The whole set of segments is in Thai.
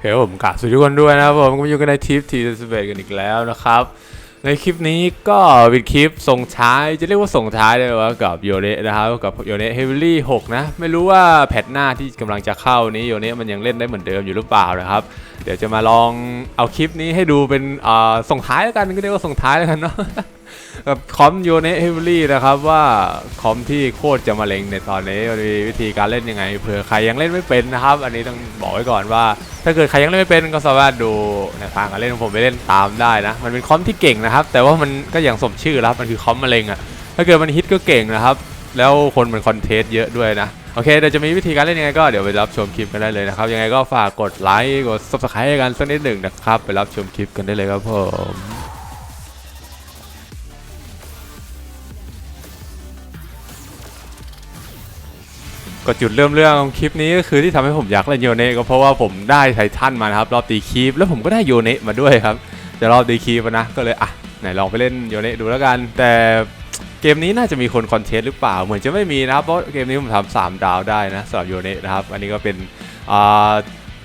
เฮ้ยผมกราบสวัสดีทุกคนด้วยนะครับผมก็มาอยู่กันในทิปทีสเปกันอีกแล้วนะครับ ในคลิปนี้ก็เป็นคลิปส่งท้ายจะเรียกว่าส่งท้ายเลยว่ากับโยเนะนะครับกับโยเนะเฮฟวี่หกนะ ไม่รู้ว่าแพทหน้าที่กำลังจะเข้านี้โยเนะมันยังเล่นได้เหมือนเดิมอยู่หรือเปล่านะครับ เดี๋ยวจะมาลองเอาคลิปนี้ให้ดูเป็นอ่าส่งท้ายแล้วกันก็เรียกว่าส่งท้ายแล้วกันเนาะ กับคอมโยเนเฮฟวี่นะครับว่าคอมที่โคตรจะมาเล็งในตอนนี้มีวิธีการเล่นยังไงเผื่อใครยังเล่นไม่เป็นนะครับ อันนี้ต้องบอกไว้ก่อนว่า ถ้าเกิดใครยังเล่นไม่เป็นก็สามารถดูแนทางการเล่นของผมไปเล่นตามได้นะ มันเป็นคอมที่เก่งนะครับ แต่ว่ามันก็อย่างสมชื่อแล้วมันคือคอมมะเร็งอะถ้าเกิดมันฮิตก็เก่งนะครับ แล้วคนมันคอนเทสต์เยอะด้วยนะโอเคเดี๋ยวจะมีวิธีการเล่นยังไงก็เดี๋ยวไปรับชมคลิปกันได้เลยนะครับ ยังไงก็ฝากกดไลค์กด subscribe ให้กันสักนิดหนึ่งนะครับ ไปรับชมคลิปกันได้เลยครับผม ก็จุดเริ่มเรื่องของคลิปนี้ก็คือที่ทำให้ผมอยากเล่นโยเนะก็เพราะว่าผมได้ไททันมานะครับรอบตีคีปแล้วผมก็ได้โยเนะมาด้วยครับจะรอบตีคีปนะก็เลยอะไหนลองไปเล่นโยเนะดูแล้วกัน แต่เกมนี้น่าจะมีคนคอนเทสต์หรือเปล่าเหมือนจะไม่มีนะครับเพราะเกมนี้ผมทำสามดาวได้นะสำหรับโยเนะนะครับอันนี้ก็เป็นอ่า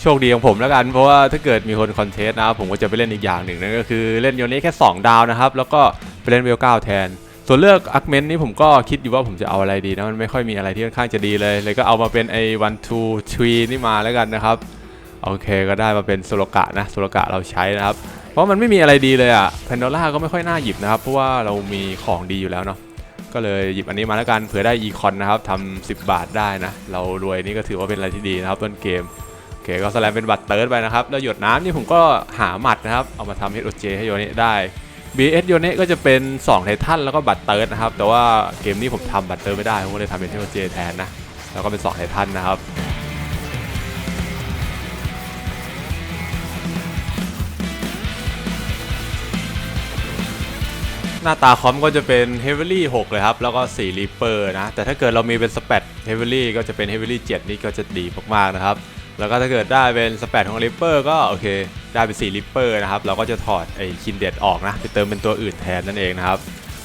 โชคดีของผมแล้วกัน เพราะว่าถ้าเกิดมีคนคอนเทสต์นะครับผมก็จะไปเล่นอีกอย่างหนึ่งนั่นก็คือเล่นโยเนะแค่สองดาวนะครับแล้วก็ไปเล่นเวลเก้าแทน ส่วนเลือกอักเมนนี่ผมก็คิดอยู่ว่าผมจะเอาอะไรดีนะมันไม่ค่อยมีอะไรที่ค่อนข้างจะดีเลย เลยก็เอามาเป็นไอ้ one two three นี่มาแล้วกันนะครับ โอเคก็ได้มาเป็นโซโลกะนะโซโลกะเราใช้นะครับ เพราะมันไม่มีอะไรดีเลยอะแพนโดล่าก็ไม่ค่อยน่าหยิบนะครับ เพราะว่าเรามีของดีอยู่แล้วเนาะก็เลยหยิบอันนี้มาแล้วกันเผื่อได้อีคอนนะครับทำ10บาทได้นะ เรารวยนี่ก็ถือว่าเป็นอะไรที่ดีนะครับต้นเกมโอเคก็สแลมเป็นบัตรเติร์ดไปนะครับแล้วหยดน้ำนี่ผมก็หาหมัดนะครับเอามาทำ HOJ ให้โยนี่ได้ BS โยเนะก็จะเป็น2ไททันแล้วก็บัตรเติร์ดนะครับ แต่ว่าเกมนี้ผมทำบัตรเติร์ดไม่ได้ ผมก็เลยทำเป็นเทโอเจแทนนะ แล้วก็เป็น2ไททันนะครับหน้าตาคอมก็จะเป็น Heavily 6 เลยครับ แล้วก็4 Reaper นะ แต่ถ้าเกิดเรามีเป็น Spat Heavily ก็จะเป็น Heavily 7 นี่ก็จะดีมากๆนะครับ แล้วก็ถ้าเกิดได้เป็น Spat ของ Reaper ก็โอเค ได้เป็น4 Reaper นะครับ เราก็จะถอดไอ้คินเด็ดออกนะ ไปเติมเป็นตัวอื่นแทนนั่นเองนะครับ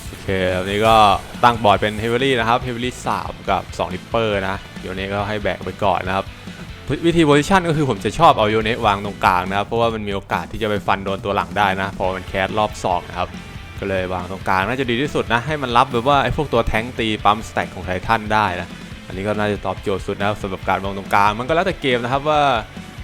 โอเคอันนี้ก็ตั้งบอร์ดเป็น Heavily นะครับ Heavily 3กับ2 Reaper นะโยเนี้ก็ให้แบกไปก่อนนะครับ วิธีโพซิชันก็คือผมจะชอบเอาโยเนะวางตรงกลางนะครับ เพราะว่ามันมีโอกาสที่จะไปฟันโดนตัวหลังได้นะ พอมันแคสรอบสองนะครับก็เลยวางตรงกลางน่าจะดีที่สุดนะให้มันรับแบบว่าไอ้พวกตัวแท้งตีปั๊มสแต็กของไททันได้นะ อันนี้ก็น่าจะตอบโจทย์สุดนะครับสำหรับการวางตรงกลางมันก็แล้วแต่เกมนะครับว่า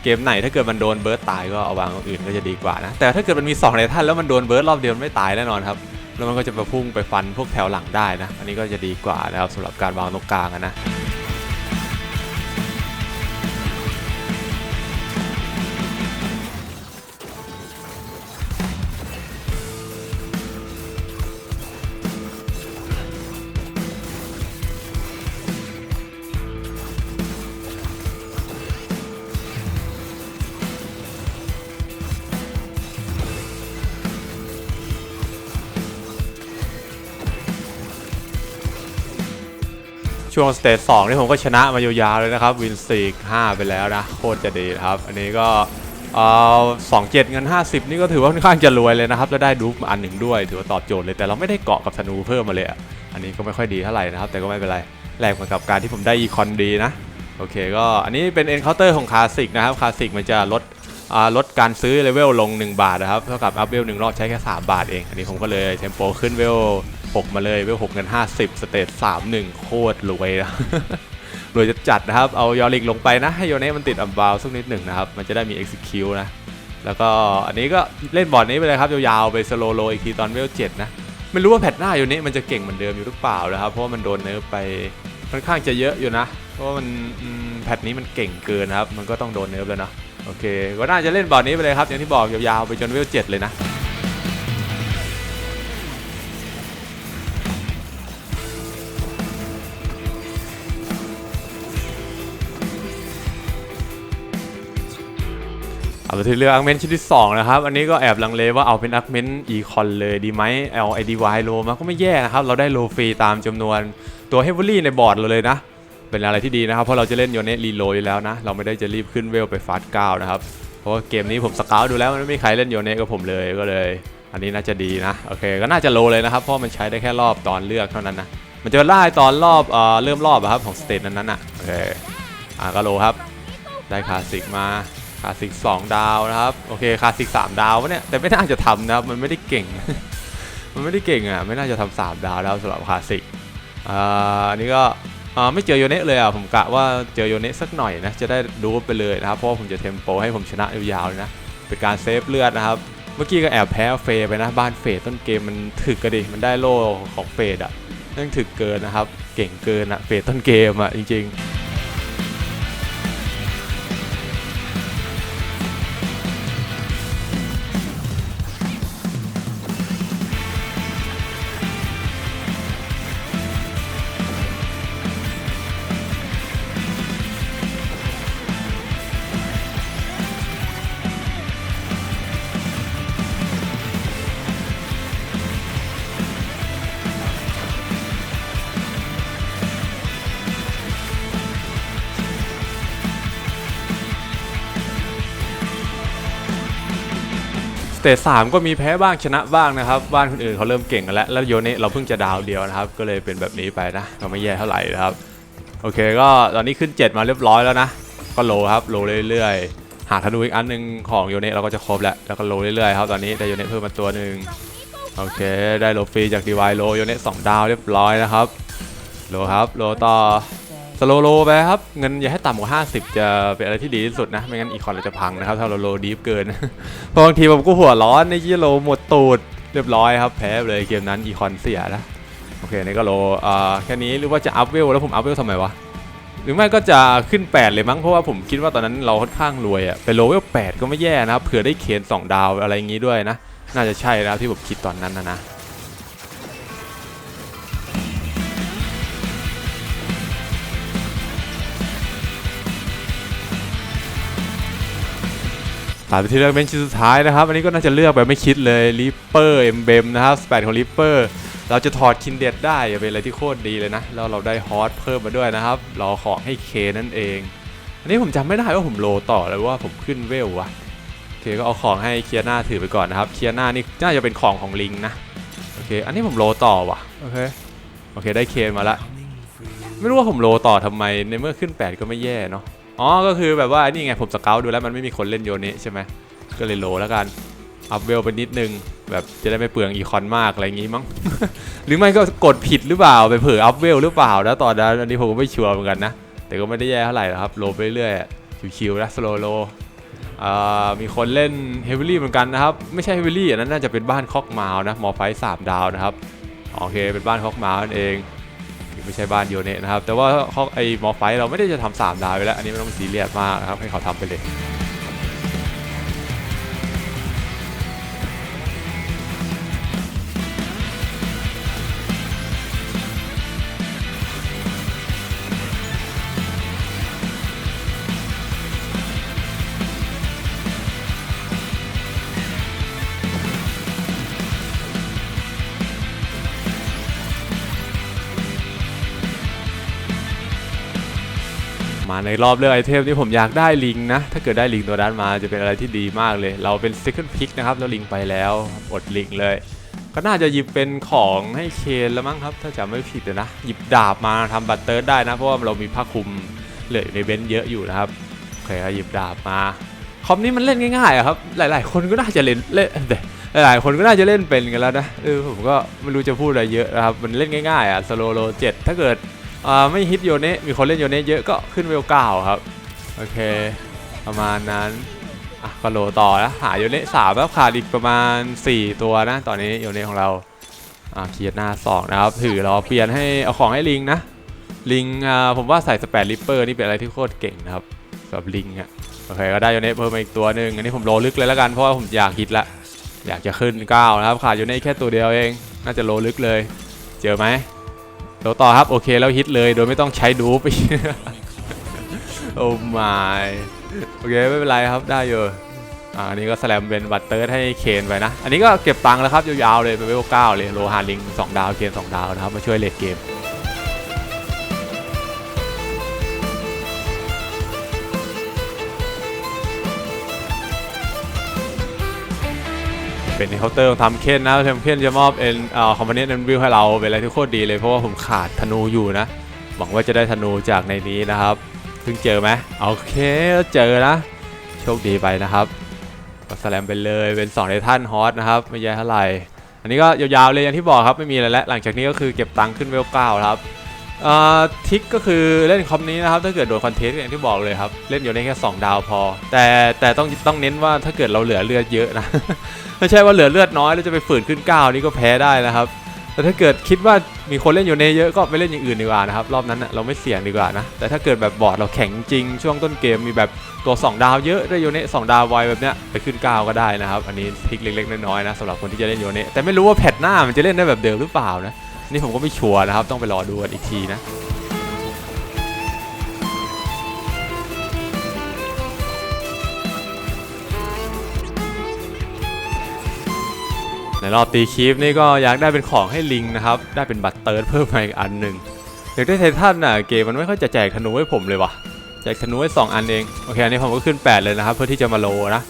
เกมไหนถ้าเกิดมันโดนเบิร์ตตายก็เอาวางตรงอื่นก็จะดีกว่านะแต่ถ้าเกิดมันมี2ไททันแล้วมันโดนเบิร์ตรอบเดียวมันไม่ตายแน่นอนครับแล้วมันก็จะไปพุ่งไปฟันพวกแถวหลังได้นะอันนี้ก็จะดีกว่านะครับสำหรับการวางตรงกลางนะ ช่วงสเตจสองนี่ผมก็ชนะมายาวๆเลยนะครับ วินซีก5ไปแล้วนะ โคตรจะดีครับ อันนี้ก็เอ่อสองเจ็ดเงิน 50 นี่ก็ถือว่าค่อนข้างจะรวยเลยนะครับ แล้วได้ดูมาอันหนึ่งด้วยถือว่าตอบโจทย์เลยแต่เราไม่ได้เกาะกับธนูเพิ่มมาเลยอันนี้ก็ไม่ค่อยดีเท่าไหร่นะครับ แต่ก็ไม่เป็นไรแลกมากับการที่ผมได้อีคอนดีนะโอเคก็อันนี้เป็น Encounter ของคลาสสิกนะครับคลาสสิกมันจะลดลดการซื้อเลเวลลง 1 บาทนะครับเท่ากับอัพเวลหนึ่งรอบใช้แค่ 3 บาทเอง อันนี้ผมก็เลยเทมโปขึ้นเวล 6 มาเลยเวล6เงิน 50 สเตต31 โคตรรวยนะรวยจะจัดนะครับ เอายอริกลงไปนะ ให้โยเน่มันติดอัมบาวสักนิดหนึ่งนะครับ มันจะได้มี execute นะ แล้วก็อันนี้ก็เล่นบอร์ดนี้ไปเลยครับ ยาวๆ ไปสโลโลอีกทีตอนเวล7นะ ไม่รู้ว่าแพทหน้าโยเน่มันจะเก่งเหมือนเดิมอยู่หรือเปล่านะครับ เพราะว่ามันโดนเนิร์ฟไปค่อนข้างจะเยอะอยู่นะ เพราะว่ามันแพทนี้มันเก่งเกินนะครับ มันก็ต้องโดนเนิร์ฟแล้วเนาะ โอเค ก็น่าจะเล่นบอร์ดนี้ไปเลยครับ อย่างที่บอกยาวๆ ไปจนเวล7เลยนะ เอาที่เรืองอักเมนชิ้นที่2นะครับ อันนี้ก็แอบลังเลว่าเอาเป็นอักเมนอีคอนเลยดีไหมเอาไอดีวายโลมาก็ไม่แย่นะครับ เราได้โลฟรีตามจำนวนตัวเฮฟเวอรี่ในบอร์ดเราเลยนะ เป็นอะไรที่ดีนะครับ เพราะเราจะเล่นโยเนตรีโลอยู่แล้วนะ เราไม่ได้จะรีบขึ้นเวลไปฟาสต์เก้านะครับ เพราะว่าเกมนี้ผมสกาต์ดูแล้วมันไม่มีใครเล่นโยเนตกับผมเลยก็เลย อันนี้น่าจะดีนะ โอเค ก็น่าจะโลเลยนะครับ เพราะมันใช้ได้แค่รอบตอนเลือกเท่านั้นนะ มันจะไล่ตอนรอบเอ่อเริ่มรอบอะครับของสเตจนั้นๆอะโอเค อะก็โลครับ ได้คลาสสิกมาาสสิก2ดาวนะครับ โอเคคลาสสิก3ดาววะเนี่ยแต่ไม่น่าจะทำนะครับมันไม่ได้เก่ง มันไม่ได้เก่งอะไม่น่าจะทำสามดาวแล้วสำหรับคลาสสิกอ่าอันนี้ก็อ่าไม่เจอโยเนะเลยอะผมกะว่าเจอโยเนะสักหน่อยนะจะได้ดูไปเลยนะครับเพราะผมจะเทมโปให้ผมชนะยาวๆเลยนะเป็นการเซฟเลือดนะครับเมื่อกี้ก็แอบแพ้เฟย์ไปนะบ้านเฟย์ต้นเกมมันถึกกระดิมันได้โล่ของเฟย์อะนั่นถึกเกินนะครับ เก่งเกินอะเฟย์ต้นเกมอะจริง ๆ สเตจสามก็มีแพ้บ้างชนะบ้างนะครับ บ้านคนอื่นเขาเริ่มเก่งกันแล้ว แล้วโยเนะเราเพิ่งจะดาวเดียวนะครับ ก็เลยเป็นแบบนี้ไปนะ ก็ไม่แย่เท่าไหร่นะครับ โอเคก็ตอนนี้ขึ้น 7 มาเรียบร้อยแล้วนะ ก็โลครับ โลเรื่อยๆ หาธนูอีกอันหนึ่งของโยเนะเราก็จะครบแล้ว แล้วก็โลเรื่อยๆครับ ตอนนี้ได้โยเนะเพิ่มมาตัวหนึ่งโอเค ได้โลฟรีจากดีวายโลโยเนะสองดาวเรียบร้อยนะครับ โลครับ โลต่อ สโลโลไปครับ เงินอย่าให้ต่ำกว่า 50 จะเป็นอะไรที่ดีที่สุดนะ ไม่งั้นอีคอนเราจะพังนะครับ ถ้าเราโลดีฟเกินพราะบางทีผมก็หัวร้อนในยี่โลหมดตูดเรียบร้อยครับ แพ้เลยเกมนั้นอีคอนเสียนะโอเคนี่ก็โลอ่าแค่นี้หรือว่าจะอัพเวลแล้วผมอัพเวลทำไมวะหรือไม่ก็จะขึ้น 8 เลยมั้งเพราะว่าผมคิดว่าตอนนั้นเราค่อนข้างรวยอะไปโลเวล8ก็ไม่แย่นะครับเผื่อได้เคน2ดาวอะไรอย่างงี้ด้วยนะ น่าจะใช่นะครับที่ผมคิดตอนนั้นนะนะ ตัดไปที่เลือกเป็นชิ้นสุดท้ายนะครับ อันนี้ก็น่าจะเลือกแบบไม่คิดเลยริปเปอร์เอ็มเบมนะครับสเปดของริปเปอร์เราจะถอดคินเด็ดได้เป็นอะไรที่โคตรดีเลยนะ แล้วเราได้ฮอตเพิ่มมาด้วยนะครับรอของให้เคนั่นเอง อันนี้ผมจำไม่ได้ว่าผมโลต่อเลยว่าผมขึ้นเวลวะโอเคก็เอาของให้เคียร์หน้าถือไปก่อนนะครับเคียร์หน้านี่น่าจะเป็นของของลิงนะโอเค อันนี้ผมโลต่อว่ะโอเคโอเคได้เคนมาละไม่รู้ว่าผมโลต่อทำไมในเมื่อขึ้น 8 ก็ไม่แย่เนาะ อ๋อ ก็คือแบบว่านี่ไงผมสเกลดูแล้วมันไม่มีคนเล่นโยเนะใช่ไหมก็เลยโลแล้วกันอัพเวลไปนิดนึง แบบจะได้ไม่เปลืองอีคอนมากอะไรอย่างงี้มั้ง หรือไม่ก็กดผิดหรือเปล่าไปเผลออัพเวลหรือเปล่านะตอนนั้นอันนี้ผมก็ไม่ชัวร์เหมือนกันนะ แต่ก็ไม่ได้แย่เท่าไหร่หรอกครับโลไปเรื่อยๆชิวๆนะสโลโลมีคนเล่นเฮฟ v ี l ีเหมือนกันนะครับ ไม่ใช่เฮฟ v ี l ีอันนั้นน่าจะเป็นบ้านคอกมาวนะมอไฟสามดาวนะครับโอเคเป็นบ้านคอกมาวนั่นเอง ไม่ใช่บ้านโยเนะนะครับ แต่ว่าคองไอมอไฟเราไม่ได้จะทำสามดาวไปแล้ว อันนี้ไม่ต้องซีเรียสมากนะครับ ให้เขาทำไปเลย มาในรอบเลือกไอเทมนี่ผมอยากได้ลิงนะ ถ้าเกิดได้ลิงตัวนั้นมาจะเป็นอะไรที่ดีมากเลย เราเป็น second pick นะครับ แล้วลิงไปแล้วอดลิงเลย ก็น่าจะหยิบเป็นของให้เคนแล้วมั้งครับ ถ้าจำไม่ผิดนะ หยิบดาบมาทำบัตเตอร์ได้นะ เพราะว่าเรามีผ้าคลุมเหลืออยู่ในเบนซ์เยอะอยู่นะครับโอเคครับหยิบดาบมาคอมนี้มันเล่นง่ายๆครับ หลาย ๆ คนก็น่าจะเล่นเล่นหลายๆคนก็น่าจะเล่นเป็นกันแล้วนะเออผมก็ไม่รู้จะพูดอะไรเยอะนะครับ มันเล่นง่ายๆอะสโลโลเจ็ดถ้าเกิด อ่าไม่ฮิตโยเนะมีคนเล่นโยเนะเยอะก็ขึ้นเวลเก้าครับ โอเค ประมาณนั้นอะก็โหลต่อแล้วหาโยเนะสามแล้วขาดอีกประมาณ 4 ตัวนะ ตอนนี้โยเนะของเราอ่าเคียร์หน้าสองนะครับ ถือเราเปลี่ยนให้เอาของให้ลิงนะ ลิงอ่าผมว่าใส่สเปรลิปเปอร์นี่เป็นอะไรที่โคตรเก่งนะครับสำหรับลิงอะโอเคก็ได้โยเนะเพิ่มมาอีกตัวหนึ่งอันนี้ผมโลลึกเลยแล้วกันเพราะว่าผมอยากฮิตละอยากจะขึ้นก้าวนะครับขาดโยเนะแค่ตัวเดียวเอง น่าจะโลลึกเลย เจอไหม ดี๋ยวต่อครับ โอเคแล้วฮิตเลยโดยไม่ต้องใช้ดูปโอ้ไม่โอเคไม่เป็นไรครับได้อยู่อ่าอันนี้ก็แสลมเป็นบัตเตอร์ให้เคนไปนะ อันนี้ก็เก็บตังค์แล้วครับยาวๆเลยเป็นเวลเก้าเลยโลหาลิงสองดาวเคนสองดาวนะครับมาช่วยเลดเกม เป็นเคาน์เตอร์ของทำเคนนะทมเคนจะมอบเอ็นเอ่อคอมพานีเอ็นวิวให้เราเป็นอะไรที่โคตรดีเลยเพราะว่าผมขาดธนูอยู่นะ หวังว่าจะได้ธนูจากในนี้นะครับเพิ่งเจอไหมโอเคเจอนะ โชคดีไปนะครับก็สแลมไปเลยเป็น2ไททันฮอตนะครับไม่แย่เท่าไหร่อันนี้ก็ยาวๆเลยอย่างที่บอกครับไม่มีอะไรแล้วหลังจากนี้ก็คือเก็บตังค์ขึ้นเวลเก้าวครับ ทิกก็คือเล่นคอมนี้นะครับ ถ้าเกิดโดนคอนเทนต์อย่างที่บอกเลยครับ เล่นอยู่ในแค่2ดาวพอ แต่แต่ต้องต้องเน้นว่าถ้าเกิดเราเหลือเลือดเยอะนะ ไม่ใช่ว่าเหลือเลือดน้อยแล้วจะไปฝืนขึ้น9นี่ก็แพ้ได้นะครับ แต่ถ้าเกิดคิดว่ามีคนเล่นอยู่ในเยอะก็ไปเล่นอย่างอื่นดีกว่านะครับ รอบนั้นเราไม่เสี่ยงดีกว่านะ แต่ถ้าเกิดแบบบอร์ดเราแข็งจริง ช่วงต้นเกมมีแบบตัว 2 ดาวเยอะได้โยเนะสองดาวไวแบบเนี้ยไปขึ้น9ก็ได้นะครับ อันนี้ทิกเล็กๆน้อยๆนะสำหรับคนที่จะเล่นโยเนะแต่ไม่รู้ว่าแพทหน้ามันจะเล่นได้แบบเดิมหรือเปล่านะ นี่ผมก็ไม่ชัวร์นะครับ ต้องไปรอดูกันอีกทีนะในรอบตีคีฟนี่ก็อยากได้เป็นของให้ลิงนะครับ ได้เป็นบัตรเติร์ดเพิ่มมาอีกอันหนึ่งอยากได้ไททันน่ะเกมมันไม่ค่อยจะแจกธนูให้ผมเลยวะแจกธนูให้สองอันเอง โอเค อันนี้ผมก็ขึ้น 8 เลยนะครับ เพื่อที่จะมาโลนะ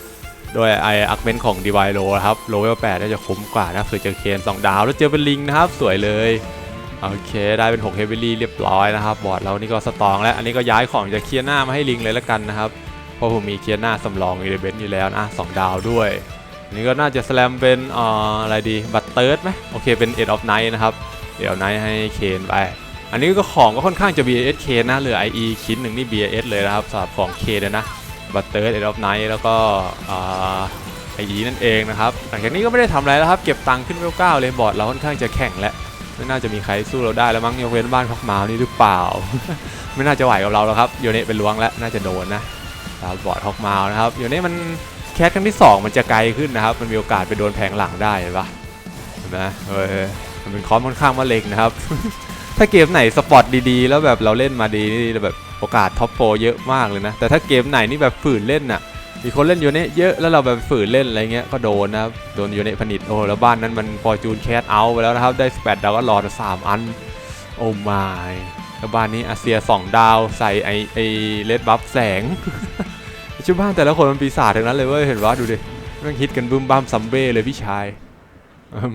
โดยไออักเมนของดีไวโลครับโลเวล8น่าจะคุ้มกว่านะคือเจอเคน2ดาวแล้วเจอเป็นลิงนะครับ สวยเลยโอเค ได้เป็น6เฮฟวิลี่เรียบร้อยนะครับบอร์ดเรานี่ก็สตองแล้ว อันนี้ก็ย้ายของจากเคียร์หน้ามาให้ลิงเลยละกันนะครับ เพราะผมมีเคียร์หน้าสำรองอยู่ในเบนซ์อยู่แล้วนะสองดาวด้วยอันนี้ก็น่าจะสแลมเป็นอ่ออะไรดีบัตเติร์ดไหมโอเคเป็นเอ็ดออฟไนท์นะครับเดี๋ยวไนท์ให้เคนไป อันนี้ก็ของก็ค่อนข้างจะ BAS เคนนะเหลือ IE ชิ้นหนึ่งนี่ BAS เลยนะครับสำหรับของเคนนะ บัตเติร์ดเอ็ดออฟไนท์แล้วก็ไอ่า IE นั่นเองนะครับหลังจากนี้ก็ไม่ได้ทำอะไรแล้วครับ เก็บตังค์ขึ้นเวลเก้าเลยบอร์ดเราค่อนข้างจะแข่งแล้วไม่น่าจะมีใครสู้เราได้แล้วมั้งยกเว้นบ้านพักมานี่หรือเปล่า ไม่น่าจะไหวกับเราแล้วครับโยเนะเป็นล้วงแล้วน่าจะโดนนะครับบอร์ดฮอกมานะครับโยเนะมันแคสครั้งที่ 2 มันจะไกลขึ้นนะครับมันมีโอกาสไปโดนแผงหลังได้เห็นปะเห็นไหมเออมันเป็นคอมค่อนข้างมาเล็กนะครับ ถ้าเกมไหนสปอร์ตดีๆ แล้วแบบเราเล่นมาดีนี่แบบ โอกาสท็อปโปรเยอะมากเลยนะ แต่ถ้าเกมไหนนี่แบบฝืนเล่นน่ะ มีคนเล่นโยเนะเยอะแล้วเราแบบฝืนเล่นอะไรเงี้ยก็โดนนะโดนโยเนะผนิตโอ้แล้วบ้านนั้นมันฟอร์จูนแคสเอาไปแล้วนะครับ ได้18ดดาวก็รอสามอัน โอ้มายแล้วบ้านนี้อาเซีย2ดาวใส่ไอไอเลดบัฟแสงชื่อบ้านแต่ละคนมันปีศาจทั้งนั้นเลยเว้ยเห็นว่าดูดิมันฮิตกันบึ้มบ้ามซัมเบ้เลยพี่ชาย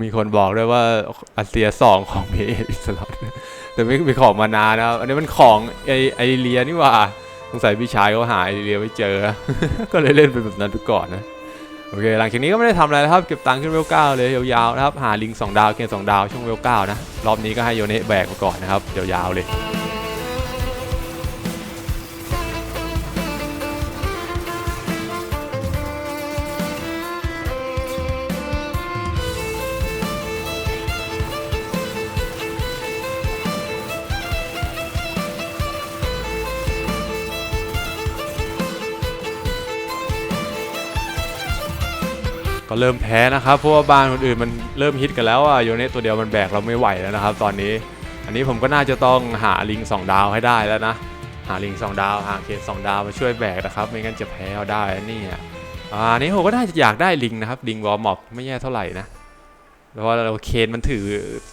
มีคนบอกด้วยว่าอาเซียสองของเพจอิสลอต แต่ไม่ไปของมานานนะครับอันนี้มันของไอไอเลียนี่ว่าสงสัยพี่ชายเขาหาไอเลียไม่เจอ ก็เลยเล่นเป็นแบบนั้นไปก่อนนะโอเคหลังจากนี้ก็ไม่ได้ทำอะไรนะครับเก็บตังค์ขึ้นเวลเก้าเลยยาวๆนะครับหาลิงสองดาวเกณฑ์สองดาวช่วงเวลเก้านะรอบนี้ก็ให้โยเนะแบกมาก่อนนะครับยาวๆเลย ก็เริ่มแพ้นะครับเพราะว่าบ้านคนอื่นมันเริ่มฮิตกันแล้วอะโยเนะตัวเดียวมันแบกเราไม่ไหวแล้วนะครับ ตอนนี้ อันนี้ผมก็น่าจะต้องหาลิงสองดาวให้ได้แล้วนะ หาลิงสองดาวหาเคสองดาวมาช่วยแบกนะครับ ไม่งั้นจะแพ้เอาได้นี่อะอ่าอันนี้ผมก็น่าจะอยากได้ลิงนะครับลิงวอลม็อกไม่แย่เท่าไหร่นะเพราะว่าเราเคนมันถือ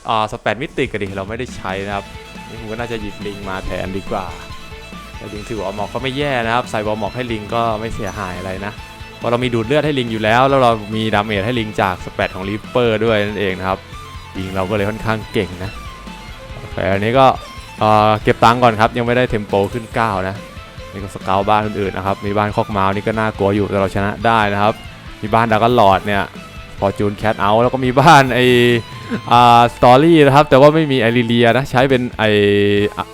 อ่าสแปดมิติกันดิเราไม่ได้ใช้นะครับนี่ผมก็น่าจะหยิบลิงมาแทนดีกว่าแต่ลิงถือวอลม็อกก็ไม่แย่นะครับใส่วอลม็อกให้ลิงก็ไม่เสียหายอะไรนะ ราะเรามีดูดเลือดให้ลิงอยู่แล้ว แล้วเรามีดาเมจให้ลิงจากสเปดของริปเปอร์ด้วยนั่นเองนะครับลิงเราก็เลยค่อนข้างเก่งนะโอเคอันนี้ก็เก็บตังค์ก่อนครับยังไม่ได้เทมโปขึ้น 9 นะนี่ก็สเกลบ้านอื่นๆนะครับมีบ้านคอกมาวนี่ก็น่ากลัวอยู่แต่เราชนะได้นะครับ มีบ้านดากอนหลอดเนี่ยพอจูนแคทเอาแล้วก็มีบ้านไออ่าสตอรี่นะครับแต่ว่าไม่มีไอริเลียนะใช้เป็นไอ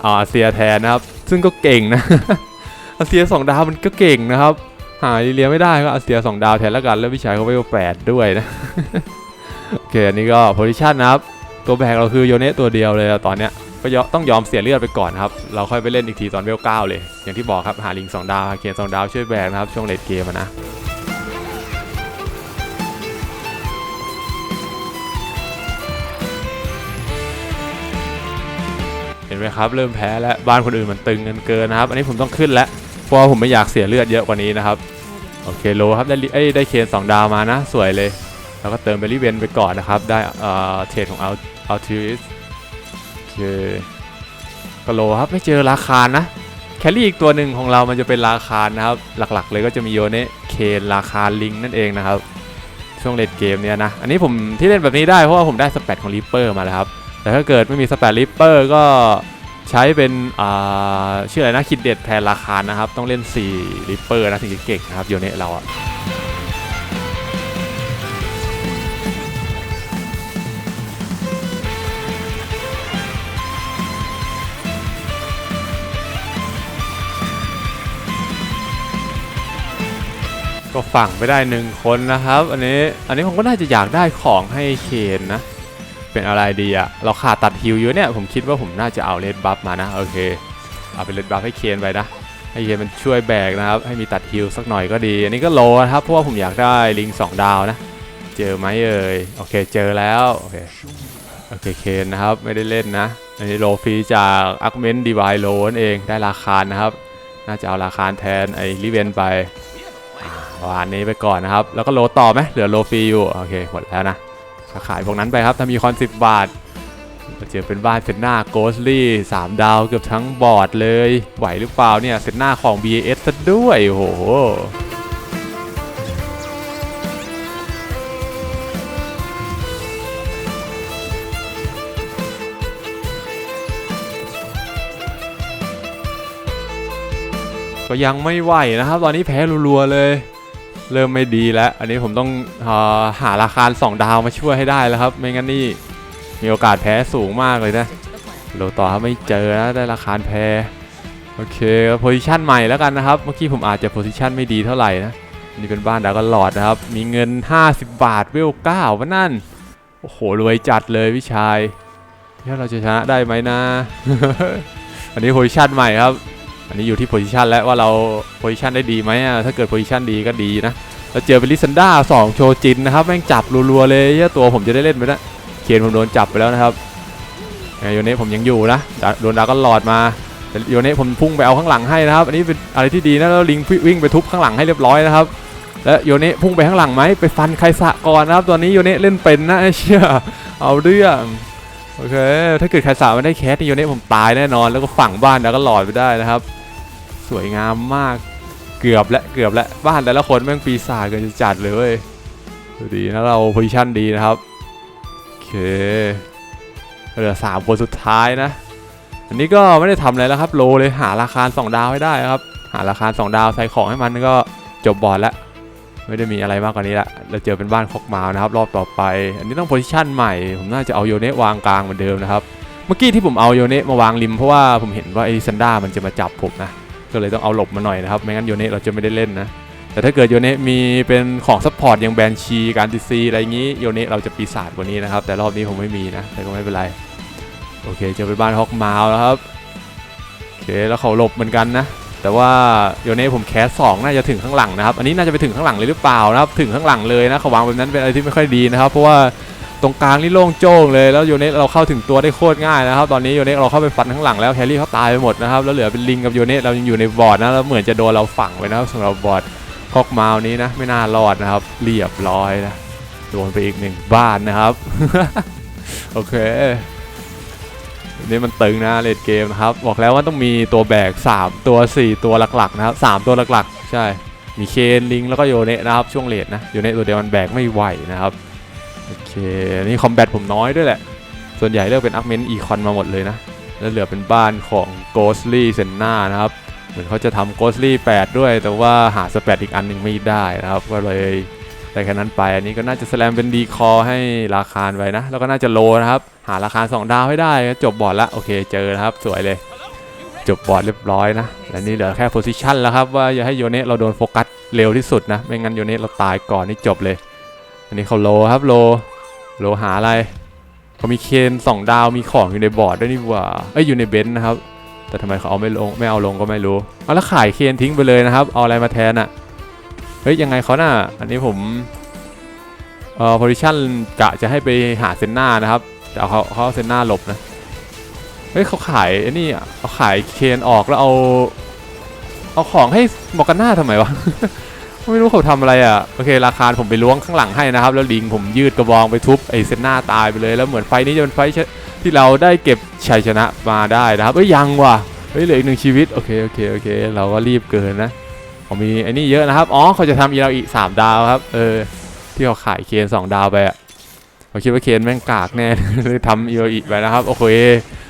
อาเซียแทนนะครับ ซึ่งก็เก่งนะอาเซียสองดาวมันก็เก่งนะครับ หาเรียไม่ได้ก็อาเซียสองดาวแทนแล้วกัน แล้วพี่ชายเขาไปแปดด้วยนะ โอเค อันนี้ก็โพซิชันนะครับ ตัวแบกเราคือโยเนะตัวเดียวเลยตอนเนี้ยก็ต้องยอมเสียเลือดไปก่อนครับ เราค่อยไปเล่นอีกทีตอนเวลเก้าเลย อย่างที่บอกครับ หาลิงสองดาวหาเคนสองดาวช่วยแบกนะครับ ช่วงเลดเกมนะเห็นไหมครับเริ่มแพ้แล้วบ้านคนอื่นมันตึงกันเกินนะครับ อันนี้ผมต้องขึ้นแล้วเพราะผมไม่อยากเสียเลือดเยอะกว่านี้นะครับ โอเคโลครับได้เอ้ยได้เคนสองดาวมานะ สวยเลย แล้วก็เติมเบลลี่เวนไปก่อนนะครับ ได้เอ่อเทรดของเอัลอัลทิสโอเคก็โลครับไม่เจอราคานะแคลรี่อีกตัวหนึ่งของเรามันจะเป็นราคานะครับ หลักๆ เลยก็จะมีโยเนะเคนราคาลิงนั่นเองนะครับ ช่วงเลดเกมเนี่ยนะ อันนี้ผมที่เล่นแบบนี้ได้เพราะว่าผมได้สเปดของริปเปอร์มาแล้วครับแต่ถ้าเกิดไม่มีสเปดริปเปอร์ก็ ใช้เป็นชื่ออะไรนะคิดเด็ดแทนราคานะครับ ต้องเล่น4ริปเปอร์นะถึงจะเก่งนะครับโยเนะเราอะก็ฝั่งไปได้หนึ่งคนนะครับ อันนี้อันนี้ผมก็น่าจะอยากได้ของให้เคนนะ เป็นอะไรดีอะเราขาดตัดฮิวเยอะเนี่ย ผมคิดว่าผมน่าจะเอาเลดบัฟมานะ โอเค เอาเป็นเลดบัฟให้เคนไปนะ ให้เคนมันช่วยแบกนะครับ ให้มีตัดฮิวสักหน่อยก็ดี อันนี้ก็โลนะครับ เพราะว่าผมอยากได้ลิง 2 ดาวนะ เจอไหมเอ่ย โอเค เจอแล้ว โอเค โอเคเคนนะครับ ไม่ได้เล่นนะ อันนี้โลฟรีจากอัคเมนดีไวโลนเอง ได้ราคานะครับ น่าจะเอาราคาแทนไอ้ลิเวนไปวานนี้ไปก่อนนะครับ แล้วก็โลต่อไหมเหลือโลฟรีอยู่ โอเค หมดแล้วนะ ก็ขายพวกนั้นไปครับ ถ้ามีคอน 10 บาทเจอเป็นบ้านเซนหน้าโกสลี่3ดาวเกือบทั้งบอร์ดเลย ไหวหรือเปล่าเนี่ยเซนหน้าของ BAS ซะด้วยโอ้โหก็ยังไม่ไหวนะครับ ตอนนี้แพ้รัวๆเลย เริ่มไม่ดีแล้ว อันนี้ผมต้องหาราคา2ดาวมาช่วยให้ได้แล้วครับ ไม่งั้นนี่มีโอกาสแพ้สูงมากเลยนะโลต่อถ้าไม่เจอนะได้ราคาแพ้โอเคโพซิชันใหม่แล้วกันนะครับ เมื่อกี้ผมอาจจะโพซิชันไม่ดีเท่าไหร่นะนี่เป็นบ้านดาวก็หลอดนะครับ มีเงิน 50 บาทเวลเก้าวะนั่น โอ้โห รวยจัดเลยพี่ชายแล้วเราจะชนะได้ไหมนะ อันนี้โพซิชันใหม่ครับ อันนี้อยู่ที่โพซิชันแล้วว่าเราโพซิชันได้ดีไหมอะถ้าเกิดโพซิชันดีก็ดีนะแล้วเจอเป็นลิซันด้า2โชจินนะครับแม่งจับรัวๆเลยเหี้ยตัวผมจะได้เล่นไหมนะเคนผมโดนจับไปแล้วนะครับโยเนะผมยังอยู่นะโดนดาก็หลอดมาแต่โยเนะผมพุ่งไปเอาข้างหลังให้นะครับ อันนี้เป็นอะไรที่ดีนะแล้วลิงวิ่งไปทุบข้างหลังให้เรียบร้อยนะครับ แล้วโยเนะพุ่งไปข้างหลังไหมไปฟันใครสะก่อนนะครับตอนนี้โยเนะเล่นเป็นนะเชี่ยเอาเรื่องโอเคถ้าเกิดใครสะมันได้แคสนี่โยเนะผมตายแน่นอนแล้วก็ฝั่งบ้านดาก็หลอดไปได้นะครับ สวยงามมากเกือบและเกือบและบ้านแต่ละคนแม่งปีศาจกันจะจัดเลยเว้ยดูดีนะเราโพซิชันดีนะครับโอเคเหลือสามคนสุดท้ายนะ อันนี้ก็ไม่ได้ทำอะไรแล้วครับโลเลยหาราคา2ดาวให้ได้ครับ หาราคา2ดาวใส่ของให้มันก็จบบอร์ดแล้วไม่ได้มีอะไรมากกว่านี้ละเราเจอเป็นบ้านคอกมาวนะครับ รอบต่อไป อันนี้ต้องโพซิชันใหม่ ผมน่าจะเอาโยเนะวางกลางเหมือนเดิมนะครับ เมื่อกี้ที่ผมเอาโยเนะมาวางริมเพราะว่าผมเห็นว่าไอ้ซันด้ามันจะมาจับผมนะ ก็เลยต้องเอาหลบมาหน่อยนะครับ ไม่งั้นโยเนะเราจะไม่ได้เล่นนะ แต่ถ้าเกิดโยเนะมีเป็นของซัพพอร์ตอย่างแบนชีการติซีอะไรอย่างนี้โยเนะเราจะปีศาจกว่านี้นะครับ แต่รอบนี้ผมไม่มีนะ แต่ก็ไม่เป็นไร โอเคเจอไปบ้านฮอกมาวแล้วครับ โอเคแล้วเขาหลบเหมือนกันนะแต่ว่าโยเน่ผมแคสสองน่าจะถึงข้างหลังนะครับ อันนี้น่าจะไปถึงข้างหลังเลยหรือเปล่านะครับ ถึงข้างหลังเลยนะเขาวางแบบนั้นเป็นอะไรที่ไม่ค่อยดีนะครับ เพราะว่า ตรงกลางนี่โล่งโจ้งเลยแล้วโยเน่เราเข้าถึงตัวได้โคตรง่ายนะครับ ตอนนี้โยเน่เราเข้าไปฟันข้างหลังแล้วแครี่เขาตายไปหมดนะครับแล้วเหลือเป็นลิงกับโยเน่เรายังอยู่ในบอร์ดนะแล้วเหมือนจะโดนเราฝังไว้นะครับสำหรับบอร์ดคอกมาวนี้นะไม่น่ารอดนะครับเรียบร้อยนะโดนไปอีกหนึ่งบ้านนะครับโอเคนี่มันตึงนะเลดเกมนะครับบอกแล้วว่าต้องมีตัวแบก 3 ตัว 4 ตัวหลักๆนะครับ3ตัวหลักๆ ใช่มีเคนลิงแล้วก็โยเนะนะครับช่วงเลดนะโยเนะตัวเดียวมันแบกไม่ไหวนะครับ โอเค นี่คอมแบทผมน้อยด้วยแหละ ส่วนใหญ่เลือกเป็นอัพเมนอีคอนมาหมดเลยนะ แล้วเหลือเป็นบ้านของ g h o s t l y เซนนานะครับ เหมือนเขาจะทำ g h o s t l y 8ด้วย แต่ว่าหาสแปดอีกอันหนึ่งไม่ได้นะครับ ก็เลยได้แค่นั้นไป อันนี้ก็น่าจะแสลมเป็นดีคอให้ราคาไปนะ แล้วก็น่าจะโลนะครับ หาราคา 2 ดาวให้ได้ก็จบบอร์ดละ โอเคเจอนะครับ สวยเลย จบบอร์ดเรียบร้อยนะ และนี่เหลือแค่โพซิชันแล้วครับ ว่าอย่าให้โยเนะเราโดนโฟกัสเร็วที่สุดนะ ไม่งั้นโยเนะเราตายก่อนนี่จบเลย อันนี้เขาโลครับโล โลหาอะไรเขามีเคนสองดาวมีของอยู่ในบอร์ดด้วยนี่ว่าเอ้ยอยู่ในเบนซ์นะครับ แต่ทำไมเขาเอาไม่ลงไม่เอาลงก็ไม่รู้เอาแล้วขายเคนทิ้งไปเลยนะครับ เอาอะไรมาแทนอะเฮ้ยยังไงเขาน่ะอันนี้ผมเอ่อโพซิชันกะจะให้ไปหาเซนนานะครับแต่เขาเขาเซนหน้าหลบนะเฮ้ยเขาขายไอ้นี่เอาขายเคนออกแล้วเอา เอาของให้มอร์กาน่าทำไมวะ ไม่รู้เขาทำอะไรอะโอเคราคาผมไปล้วงข้างหลังให้นะครับ แล้วลิงผมยืดกระบองไปทุบไอเซนหน้าตายไปเลย แล้วเหมือนไฟนี้จะเป็นไฟที่เราได้เก็บชัยชนะมาได้นะครับเอ้ยยังว่ะเฮ้ยเหลืออีกหนึ่งชีวิตโอเคโอเคโอเค เราก็รีบเกินนะผมมีไอ้นี่เยอะนะครับอ๋อเขาจะทำอีเราอีก3ดาวครับเออที่เขาขายเคน2ดาวไปอะผมคิดว่าเคนแม่งกากแน่เลยทำอีเราอีไปนะครับโอเค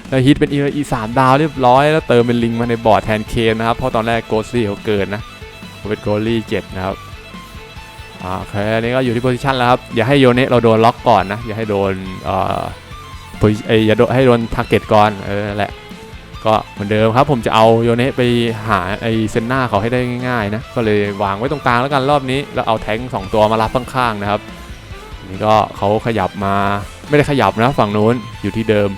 แล้วฮิตเป็นอีอีสามดาวเรียบร้อยแล้วเติมเป็นลิงมาในบอร์ดแทนเคนนะครับเพราะตอนแรกโกลซี่เขาเกินนะ เขาเป็นโกลลี่เจ็ดนะครับอ่าโอเคอันนี้ก็อยู่ที่โพซิชันแล้วครับ อย่าให้โยเนะเราโดนล็อกก่อนนะ อย่าให้โดนเอ่อ position- เอ้ยอย่าโดนให้โดนทาร์เก็ตก่อน เออนั่นแหละ ก็เหมือนเดิมครับ ผมจะเอาโยเนะไปหาไอเซนหน้าเขาให้ได้ง่ายๆนะ ก็เลยวางไว้ตรงกลางแล้วกันรอบนี้ แล้วเอาแท้งสองตัวมารับข้างๆนะครับ นี่ก็เขาขยับมา ไม่ได้ขยับนะฝั่งนู้น อยู่ที่เดิม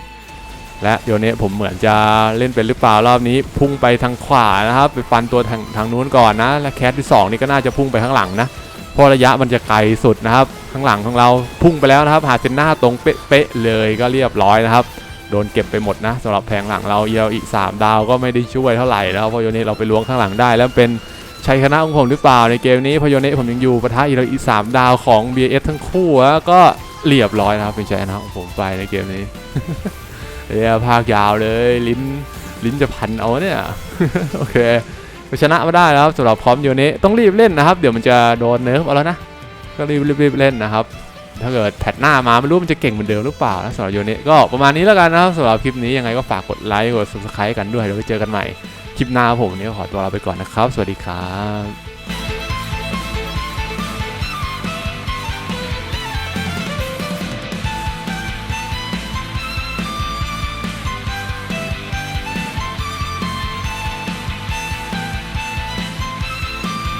และโยเนะผมเหมือนจะเล่นเป็นหรือเปล่ารอบนี้ พุ่งไปทางขวานะครับไปฟันตัวทางทางนู้นก่อนนะ และแคสที่สองนี่ก็น่าจะพุ่งไปข้างหลังนะเพราะระยะมันจะไกลสุดนะครับ ข้างหลังของเราพุ่งไปแล้วนะครับ หาเซนหน้าตรงเป๊ะๆเลยก็เรียบร้อยนะครับโดนเก็บไปหมดนะสำหรับแผงหลังเราเอียวอีก 3 ดาวก็ไม่ได้ช่วยเท่าไหร่แล้วเพราะโยเนะเราไปล้วงข้างหลังได้ แล้วเป็นชัยชนะของผมหรือเปล่าในเกมนี้พราะโยเนะผมยังอยู่ปะทะอีกอีก 3 ดาวของ BS ทั้งคู่แล้วก็เรียบร้อยนะครับเป็นชัยชนะของผมไปในเกมนี้ เรียภาคยาวเลยลิ้นลิ้นจะพันเอาเนี่ยโอเคชนะมาได้แล้วครับสำหรับพร้อมโยเนะต้องรีบเล่นนะครับ เดี๋ยวมันจะโดนเนิร์ฟเอาแล้วนะก็รีบรีบรีบเล่นนะครับ ถ้าเกิดแพทหน้ามาไม่รู้มันจะเก่งเหมือนเดิมหรือเปล่านะสำหรับโยเนะก็ประมาณนี้แล้วกันนะครับสำหรับคลิปนี้ยังไงก็ฝากกดไลค์กด subscribe กันด้วยเดี๋ยวไว้เจอกันใหม่คลิปหน้าผมนี้ขอตัวลาไปก่อนนะครับ สวัสดีครับ